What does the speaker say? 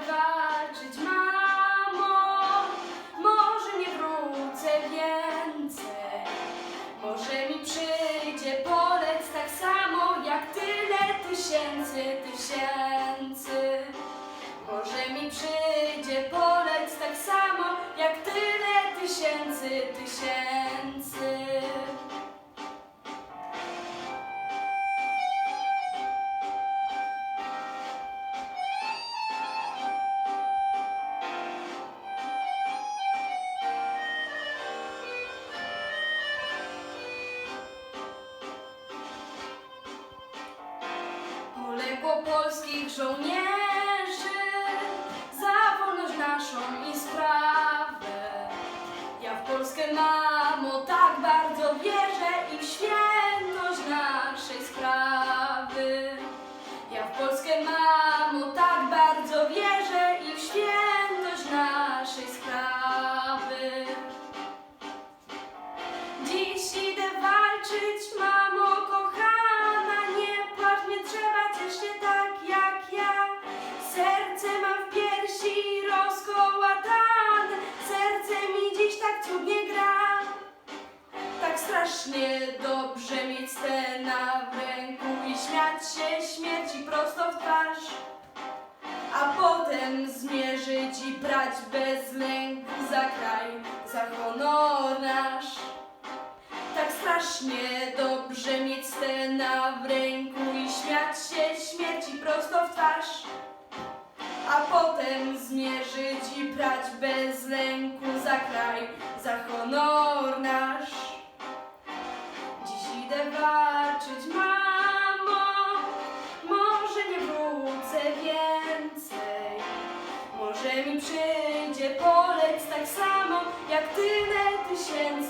wybaczyć, mamo. Może nie wrócę więcej, może mi przyjdzie polec tak samo jak tyle tysięcy, tysięcy. Polskich żołnierzy za wolność naszą i sprawę. Ja w Polskę mamo tak bardzo wierzę i w strasznie dobrze mieć stena w ręku i śmiać się śmierci prosto w twarz. A potem zmierzyć i brać bez lęku za kraj, za honor nasz. Tak strasznie dobrze mieć stena w ręku i śmiać się śmierci prosto w twarz. A potem zmierzyć i brać bez lęku za kraj, za honor Może mi przyjdzie polec tak samo, jak tyle tysięcy,